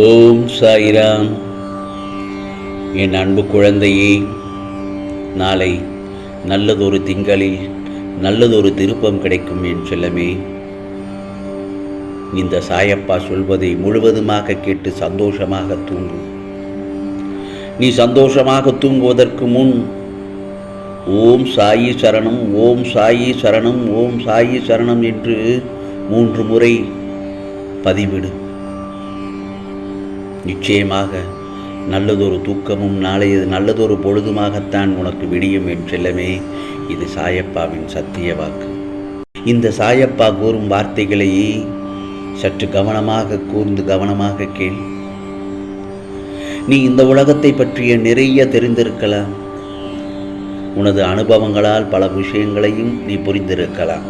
ஓம் சாயிராம். என் அன்பு குழந்தையே நாளை நல்லதொரு திங்களில் நல்லதொரு திருப்பம் கிடைக்கும் என் செல்லமே. இந்த சாயப்பா சொல்வதை முழுவதுமாக கேட்டு சந்தோஷமாக தூங்கு. நீ சந்தோஷமாக தூங்குவதற்கு முன் ஓம் சாயி சரணம் ஓம் சாயி சரணம் ஓம் சாயி சரணம் என்று மூன்று முறை பதிவிடு. நிச்சயமாக நல்லதொரு தூக்கமும் நாளைய நல்லதொரு பொழுதுமாகத்தான் உனக்கு விடியும் என்றெல்லாமே இது சாயப்பாவின் சத்திய வாக்கு. இந்த சாயப்பா கூறும் வார்த்தைகளையே சற்று கவனமாக கூர்ந்து கவனமாக கேள். நீ இந்த உலகத்தை பற்றிய நிறைய தெரிந்திருக்கலாம். உனது அனுபவங்களால் பல விஷயங்களையும் நீ புரிந்திருக்கலாம்.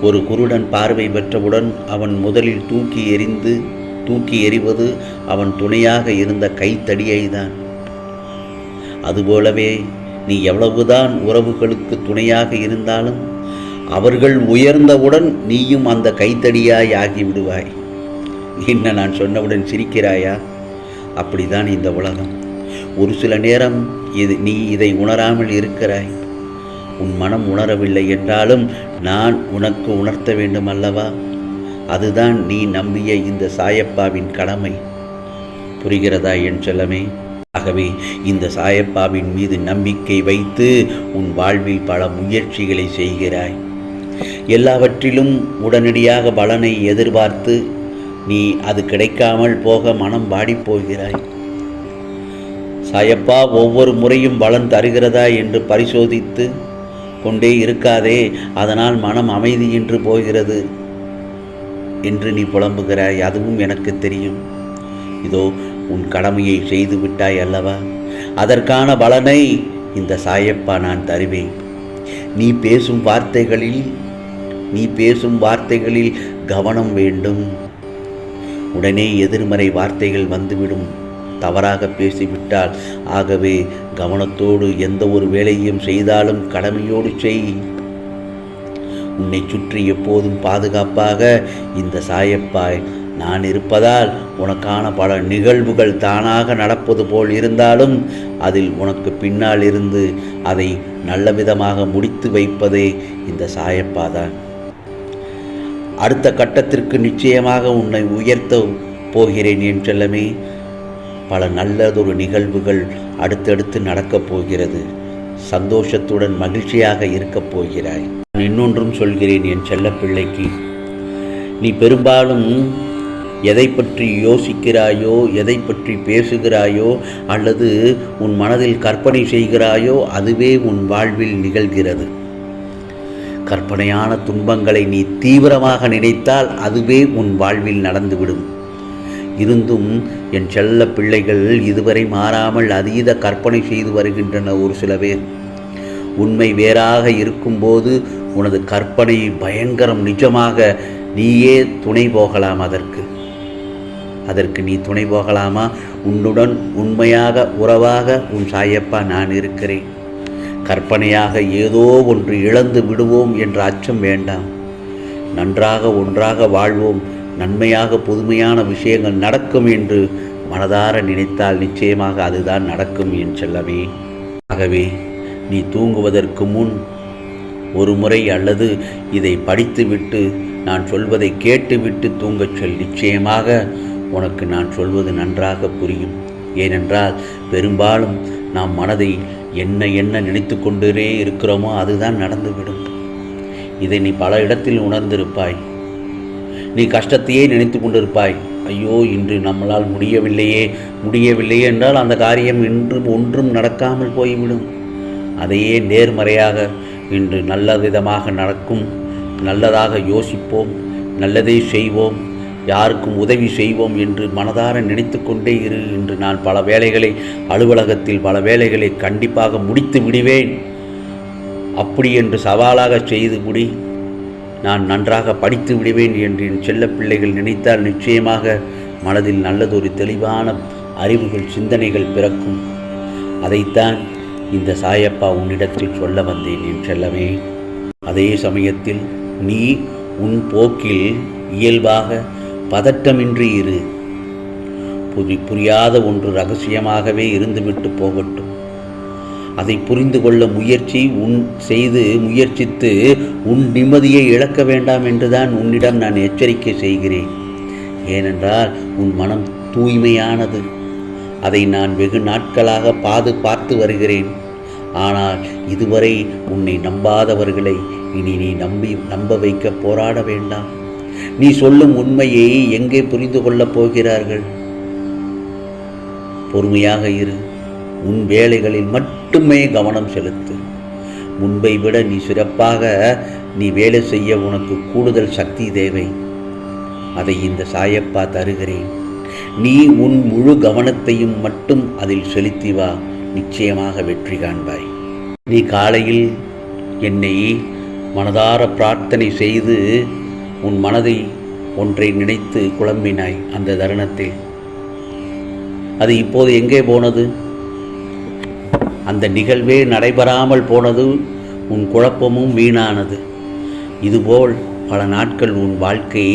ஒரு குருடன் பார்வை பெற்றவுடன் அவன் முதலில் தூக்கி எறிந்து தூக்கி எறிவது அவன் துணையாக இருந்த கைத்தடியை தான் அதுபோலவே நீ எவ்வளவுதான் உறவுகளுக்கு துணையாக இருந்தாலும் அவர்கள் உயர்ந்தவுடன் நீயும் அந்த கைத்தடியாய் ஆகிவிடுவாய். என்ன நான் சொன்னவுடன் சிரிக்கிறாயா? அப்படிதான் இந்த உலகம். ஒரு சில நேரம் இது நீ இதை உணராமல் இருக்கிறாய். உன் மனம் உணரவில்லை என்றாலும் நான் உனக்கு உணர்த்த வேண்டும் அல்லவா அதுதான் நீ நம்பிய இந்த சாயப்பாவின் கடமை. புரிகிறதா என் செல்லமே? ஆகவே இந்த சாயப்பாவின் மீது நம்பிக்கை வைத்து உன் வாழ்வில் பல முயற்சிகளை செய்கிறாய். எல்லாவற்றிலும் உடனடியாக பலனை எதிர்பார்த்து நீ அது கிடைக்காமல் போக மனம் வாடிப்போகிறாய். சாயப்பா ஒவ்வொரு முறையும் பலன் தருகிறதா என்று பரிசோதித்து கொண்டே இருக்காதே அதனால் மனம் அமைதியின்றி போகிறது. என்று நீ புலம்புகிறாய் அதுவும் எனக்கு தெரியும். இதோ உன் கடமையை செய்து விட்டாய் அல்லவா? அதற்கான பலனை இந்த சாயப்பா நான் தருவேன். நீ பேசும் வார்த்தைகளில் நீ பேசும் வார்த்தைகளில் கவனம் வேண்டும். உடனே எதிர்மறை வார்த்தைகள் வந்துவிடும். தவறாக பேசிவிட்டால் ஆகவே கவனத்தோடு எந்த ஒரு வேலையும் செய்தாலும் கடமையோடு செய். உன்னை சுற்றி எப்போதும் பாதுகாப்பாக இந்த சாயப்பாய். நான் இருப்பதால் உனக்கான பல நிகழ்வுகள் தானாக நடப்பது போல் இருந்தாலும் அதில் உனக்கு பின்னால் இருந்து அதை நல்ல விதமாக முடித்து வைப்பதே இந்த சாயப்பா தான். அடுத்த கட்டத்திற்கு நிச்சயமாக உன்னை உயர்த்த போகிறேன் என் செல்லமே. பல நல்லதொரு நிகழ்வுகள் அடுத்தடுத்து நடக்கப் போகிறது. சந்தோஷத்துடன் மகிழ்ச்சியாக இருக்கப் போகிறாய். நான் இன்னொன்றும் சொல்கிறேன் என் செல்லப்பிள்ளைக்கு நீ பெரும்பாலும் எதை பற்றி யோசிக்கிறாயோ எதை பற்றி பேசுகிறாயோ அல்லது உன் மனதில் கற்பனை செய்கிறாயோ அதுவே உன் வாழ்வில் நிகழ்கிறது. கற்பனையான துன்பங்களை நீ தீவிரமாக நினைத்தால் அதுவே உன் வாழ்வில் நடந்துவிடும். இருந்தும் என் செல்ல பிள்ளைகள் இதுவரை மாறாமல் அதீத கற்பனை செய்து வருகின்றன ஒரு சில பேர். உண்மை வேறாக இருக்கும்போது உனது கற்பனை பயங்கரம் நிஜமாக நீயே துணை போகலாம் அதற்கு. அதற்கு நீ துணை போகலாமா? உன்னுடன் உண்மையாக உறவாக உன் சாயப்பா நான் இருக்கிறேன். கற்பனையாக ஏதோ ஒன்று இழந்து விடுவோம் என்ற அச்சம் வேண்டாம். நன்றாக ஒன்றாக வாழ்வோம். நன்மையாக புதுமையான விஷயங்கள் நடக்கும் என்று மனதார நினைத்தால் நிச்சயமாக அதுதான் நடக்கும் என் செல்லமே. ஆகவே நீ தூங்குவதற்கு முன் ஒரு முறை அல்லது இதை படித்துவிட்டு நான் சொல்வதை கேட்டுவிட்டு தூங்கச் சொல். நிச்சயமாக உனக்கு நான் சொல்வது நன்றாக புரியும். ஏனென்றால் பெரும்பாலும் நாம் மனதை என்ன என்ன நினைத்து கொண்டே இருக்கிறோமோ அதுதான் நடந்துவிடும். இதை நீ பல இடத்தில் உணர்ந்திருப்பாய். நீ கஷ்டத்தையே நினைத்து கொண்டிருப்பாய். ஐயோ இன்று நம்மளால் முடியவில்லையே முடியவில்லையே என்றால் அந்த காரியம் இன்றும் ஒன்றும் நடக்காமல் போய்விடும். அதையே நேர்மறையாக இன்று நல்ல விதமாக நடக்கும். நல்லதாக யோசிப்போம். நல்லதை செய்வோம். யாருக்கும் உதவி செய்வோம் என்று மனதார நினைத்து கொண்டே இரு என்று நான் பல வேலைகளை அலுவலகத்தில் பல வேலைகளை கண்டிப்பாக முடித்து விடுவேன். அப்படி என்று சவாலாக செய்து முடி. நான் நன்றாக படித்து விடுவேன் என்று என் செல்ல பிள்ளைகள் நினைத்தால் நிச்சயமாக மனதில் நல்லதொரு தெளிவான அறிவுகள் சிந்தனைகள் பிறக்கும். அதைத்தான் இந்த சாயப்பா உன்னிடத்தில் சொல்ல வந்தேன் என் செல்லமே. அதே சமயத்தில் நீ உன் போக்கில் இயல்பாக பதட்டமின்றி இரு. புரி புரியாத ஒன்று ரகசியமாகவே இருந்துவிட்டு போகட்டும். அதை புரிந்து கொள்ள முயற்சி உன் செய்து முயற்சித்து உன் நிம்மதியை இழக்க வேண்டாம் என்றுதான் உன்னிடம் நான் எச்சரிக்கை செய்கிறேன். ஏனென்றால் உன் மனம் தூய்மையானது. அதை நான் வெகு நாட்களாக பாது பார்த்து வருகிறேன். ஆனால் இதுவரை உன்னை நம்பாதவர்களை இனி நீ நம்பி நம்ப வைக்க போராட வேண்டாம். நீ சொல்லும் உண்மையை எங்கே புரிந்து கொள்ளப் போகிறார்கள்? பொறுமையாக இரு. உன் வேலைகளில் மட்டுமே கவனம் செலுத்து. முன்பை விட நீ சிறப்பாக நீ வேலை செய்ய உனக்கு கூடுதல் சக்தி தேவை. அதை இந்த சாயப்பா தருகிறேன். நீ உன் முழு கவனத்தையும் மட்டும் அதில் செலுத்தி வா. நிச்சயமாக வெற்றி காண்பாய். நீ காலையில் என்னை மனதார பிரார்த்தனை செய்து உன் மனதை ஒன்றை நினைத்து குழம்பினாய் அந்த தருணத்தில். அது இப்போது எங்கே போனது? அந்த நிகழ்வே நடைபெறாமல் போனது உன் குழப்பமும் வீணானது. இதுபோல் பல நாட்கள் உன் வாழ்க்கை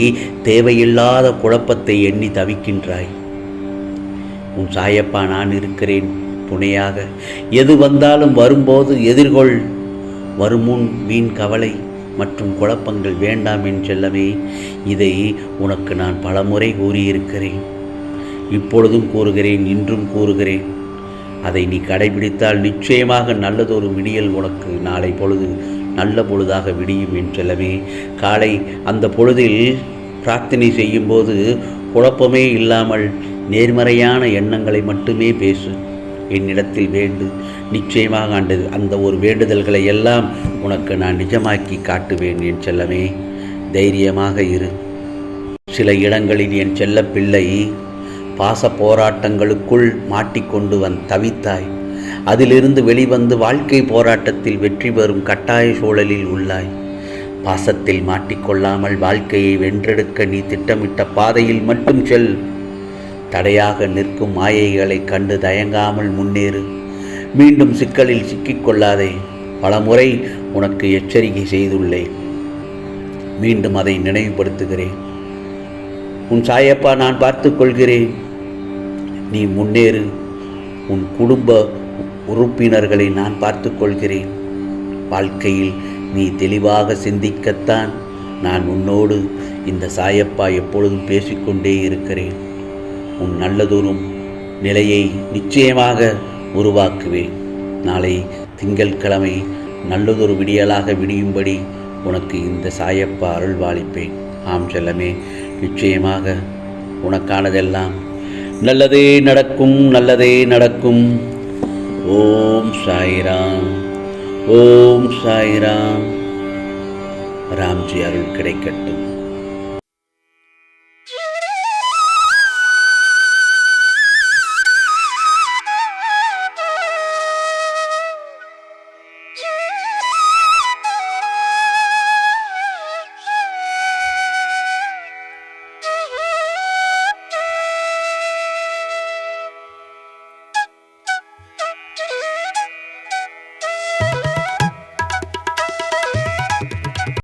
தேவையில்லாத குழப்பத்தை எண்ணி தவிக்கின்றாய். உன் சாயப்பா நான் இருக்கிறேன். துணையாக. எது வந்தாலும் வரும்போது எதிர்கொள். வருமுன் வீண் கவலை மற்றும் குழப்பங்கள் வேண்டாம் என் செல்லமே இதை உனக்கு நான் பலமுறை கூறியிருக்கிறேன். இப்பொழுதும் கூறுகிறேன் இன்றும் கூறுகிறேன். அதை நீ கடைபிடித்தால் நிச்சயமாக நல்லதொரு விடியல் உனக்கு நாளை பொழுது நல்ல பொழுதாக விடியும் என் செல்லமே. காலை அந்த பொழுதில் பிரார்த்தனை செய்யும்போது குழப்பமே இல்லாமல் நேர்மறையான எண்ணங்களை மட்டுமே பேசு. என்னிடத்தில் வேண்டு. நிச்சயமாக ஆண்டது அந்த ஒரு வேண்டுதல்களை எல்லாம் உனக்கு நான் நிஜமாக்கி காட்டுவேன் என் செல்லமே. தைரியமாக இரு. சில இடங்களில் என் செல்ல பிள்ளை பாச போராட்டங்களுக்குள் மாட்டிக்கொண்டு வந் தவித்தாய். அதிலிருந்து வெளிவந்து வாழ்க்கை போராட்டத்தில் வெற்றி பெறும் கட்டாய சூழலில் உள்ளாய். பாசத்தில் மாட்டிக்கொள்ளாமல் வாழ்க்கையை வென்றெடுக்க நீ திட்டமிட்ட பாதையில் மட்டும் செல். தடையாக நிற்கும் மாயைகளை கண்டு தயங்காமல் முன்னேறு. மீண்டும் சிக்கலில் சிக்கிக்கொள்ளாதே பலமுறை உனக்கு எச்சரிக்கை செய்துள்ளேன். மீண்டும் அதை நினைவுபடுத்துகிறேன். உன் சாயப்பா நான் பார்த்து கொள்கிறேன். நீ முன்னேறு. உன் குடும்ப உறுப்பினர்களை நான் பார்த்து கொள்கிறேன். வாழ்க்கையில் நீ தெளிவாக சிந்திக்கத்தான் நான் உன்னோடு இந்த சாயப்பா எப்பொழுதும் பேசிக்கொண்டே இருக்கிறேன். உன் நல்லதொரும் நிலையை நிச்சயமாக உருவாக்குவேன். நாளை திங்கட்கிழமை நல்லதொரு விடியலாக விடியும்படி உனக்கு இந்த சாயப்பா அருள்வாளிப்பேன். ஆம் செல்லமே நிச்சயமாக உனக்கானதெல்லாம் நல்லதே நடக்கும் நல்லதே நடக்கும். ஓம் சாய்ராம் ஓம் சாய்ராம். ராம்ஜி அருள் கிடைக்கட்டும்.